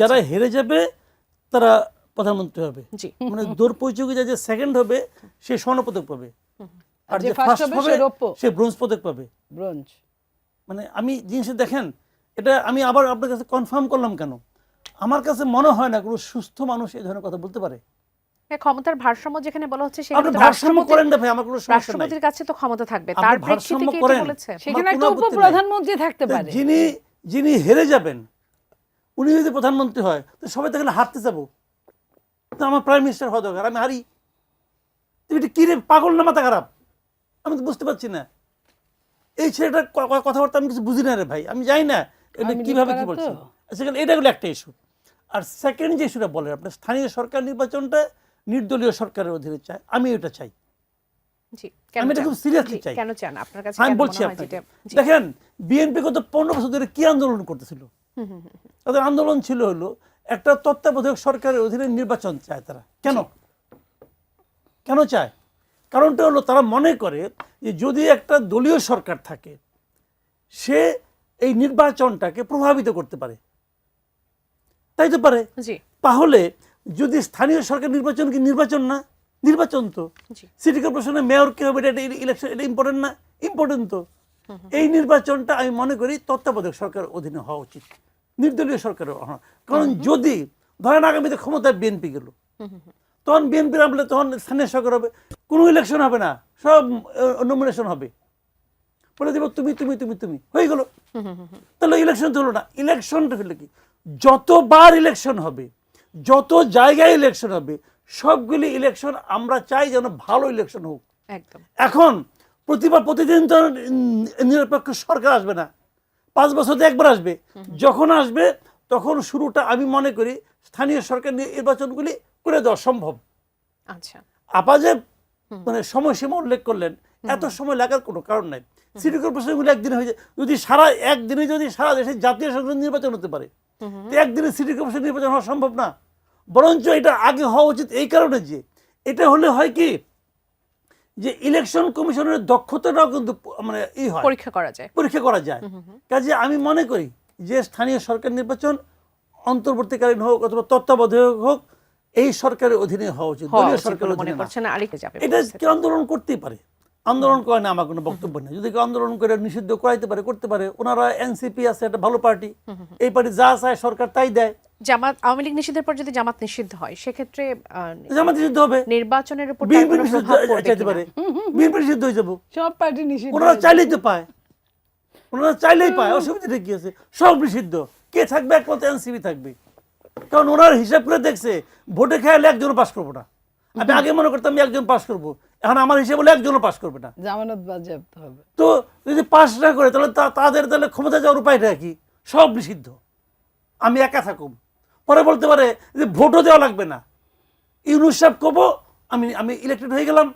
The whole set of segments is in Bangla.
যারা হেরে যাবে তারা প্রধানমন্ত্রী হবে। মানে দৌড় প্রতিযোগিতা যে সেকেন্ড হবে সে স্বর্ণ পদক পাবে আর যে ফার্স্ট হবে সে ব্রোঞ্জ পদক পাবে। ব্রোঞ্জ। মানে আমি জিনিসটা দেখেন এটা আমি আবার আপনার কাছে কনফার্ম করলাম কেন? আমার কাছে মনে হয় না কোনো সুস্থ মানুষ এই ধরনের কথা বলতে পারে। ক্ষমতার ভারসাম্য যেখানে বলা হচ্ছে সেখানে ভারসাম্য করেন না ভাই আমার কোনো সমস্যা নাই। রাষ্ট্রপতির কাছে তো ক্ষমতা থাকবে তার ভারসাম্য প্রেক্ষিতে কি। বলেছে? সেখানে একটা। উপপ্রধানমন্ত্রী থাকতে পারে। যিনি যিনি হেরে যাবেন উনি যদি প্রধানমন্ত্রী হয় তো সবাই তাহলে হারতে যাব। তো আমার প্রাইম মিনিস্টার হওয়া দরকার আমি হারি। তুমি এটা কি রে পাগল না মাথা খারাপ? আমি তো বুঝতে পারছি না। এই ছেলেটার কথাবার্তা আমি কিছু বুঝি না রে ভাই আমি জানি না এটা কীভাবে কি বলছি। সেখানে এটা হলো একটা ইস্যু আর সেকেন্ড যে ইস্যুটা বলেন আপনার স্থানীয় সরকার নির্বাচনটা নির্দলীয় সরকারের অধীনে চাই আমি এটা চাই। আমি এটা? খুব জি, চাই। কেন চান? আপনার কাছে আমি বলছি আপনাকে। দেখেন বিএনপি গত পনেরো বছর ধরে কি আন্দোলন করতেছিল? তাদের আন্দোলন ছিল হলো একটা তত্ত্বাবধায়ক সরকারের অধীনে নির্বাচন চায় তারা। কেন? কেন চায়? কারণটা হলো তারা মনে করে যে যদি একটা দলীয় সরকার থাকে সে এই নির্বাচনটাকে প্রভাবিত করতে পারে। তাই তো পারে? তাহলে যদি স্থানীয় সরকার নির্বাচন কি নির্বাচন না? নির্বাচন তো। সিটি কর্পোরেশনের মেয়র কে হবে এটা ইলেকশন এটা ইম্পর্টেন্ট না? ইম্পর্টেন্ট তো। এই নির্বাচনটা আমি মনে করি তত্ত্বাবধায়ক সরকার অধীনে হওয়া উচিত। নির্দলীয় সরকারের কারণ যদি ধরেন আগামীতে ক্ষমতায় বিএনপি গেল তখন বিএনপির আমলে তখন স্থানীয় সরকার হবে কোনো ইলেকশন হবে না সব নমিনেশন হবে। বলে দেবো তুমি তুমি তুমি তুমি হয়ে গেল। তাহলে ইলেকশন তো হলো না। ইলেকশনটা হলো কি? যতবার ইলেকশন হবে যত জায়গায় ইলেকশন হবে সবগুলি ইলেকশন আমরা চাই যেন ভালো ইলেকশন হোক। একদম। এখন প্রতিবার প্রতিদিন তো নিরপেক্ষ সরকার আসবে না। পাঁচ বছরে একবার আসবে। যখন আসবে তখন শুরুটা আমি মনে করি স্থানীয় সরকার নির্বাচনগুলি করে দেওয়া সম্ভব। আচ্ছা। আপা যে মানে সময়সীমা উল্লেখ করলেন এত সময় লাগার কোনো কারণ নাই। সিটি কর্পোরেশনগুলো একদিন হয়ে যায়। যদি সারা একদিনে যদি সারা দেশে জাতীয় সংসদ নির্বাচন হতে পারে তো একদিনে সিটি কর্পোরেশন নির্বাচন হওয়া সম্ভব না। বরঞ্চ এটা আগে হওয়া উচিত এই কারণে যে এটা হলে হয় কি যে ইলেকশন কমিশনের দক্ষতাটাও কিন্তু মানে ই হয়। পরীক্ষা করা যায়। পরীক্ষা করা যায়। কাজে আমি মনে করি যে স্থানীয় সরকার নির্বাচন অন্তর্বর্তীকালীন হোক অথবা তত্ত্বাবধায়ক হোক এই সরকারের অধীনে হওয়া উচিত দলীয় সরকারের অধীনে না। করছেন যাবে এটা কি আন্দোলন করতেই পারে। আন্দোলন করে না আমার কোনো বক্তব্য নেই। যদি কেউ আন্দোলন করে নিষিদ্ধ করাইতে পারে করতে পারে ওনারা এনসিপি আছে একটা ভালো পার্টি। এই পার্টি যা চায় সরকার তাই দেয়। জামাত আওয়ামী লীগ নিষিদ্ধের পর যদি জামাত নিষিদ্ধ হয় সেক্ষেত্রে জামাত নিষিদ্ধ হবে। নির্বাচনের উপর বিএনপি নিষিদ্ধ চাইতে পারে। বিএনপি নিষিদ্ধ হয়ে যাব। সব পার্টি নিষিদ্ধ ওনারা চাইলেই তো পায়। ওনারা চাইলেই পায়। অসুবিধাটা কি আছে? সব নিষিদ্ধ। কে থাকবে? একমাত্র এনসিপি থাকবে। কারণ ওনার হিসাব করে দেখছে ভোটে খেয়ালে একজনও পাস করব না। আমি আগে মনে করতাম আমি একজন পাস করব। এখন আমার হিসেবে বলে একজনও পাস করবে না। জামানত বাজেয়াপ্ত হবে। তো যদি পাস না করে তাহলে তাদের তাহলে ক্ষমতা যাওয়ার উপায়টা কি? সব নিষিদ্ধ। আমি একা থাকুম। পরে বলতে পারে যে ভোটও দেওয়া লাগবে না। ইউনুস সাহেব কবো আমি আমি ইলেক্টেড হয়ে গেলাম।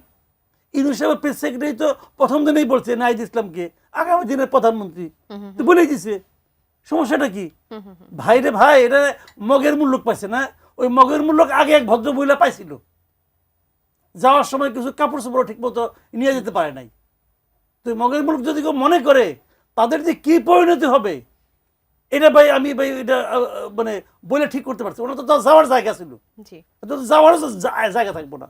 ইউনুস সাহেবের প্রেস সেক্রেটারি তো প্রথম দিনেই বলছে নাইদ ইসলামকে আগামী দিনের প্রধানমন্ত্রী। তো বলেই দিছে। সমস্যাটা কি? ভাই রে ভাই এটা মগের মূল্য পাইছে না? ওই মগের মূল্য আগে এক ভদ্র মহিলা পাইছিল। যাওয়ার সময় কিছু কাপড় চোপড় ঠিক মতো নিয়ে যেতে পারে নাই। তো মগের মুলক যদি কেউ মনে করে তাদের যে কি পরিণতি হবে? এটা ভাই আমি ভাই এটা মানে বলে ঠিক করতে পারছি ওটা তো যাওয়ার জায়গা ছিল। জি। এটা তো যাওয়ার জায়গা থাকব না।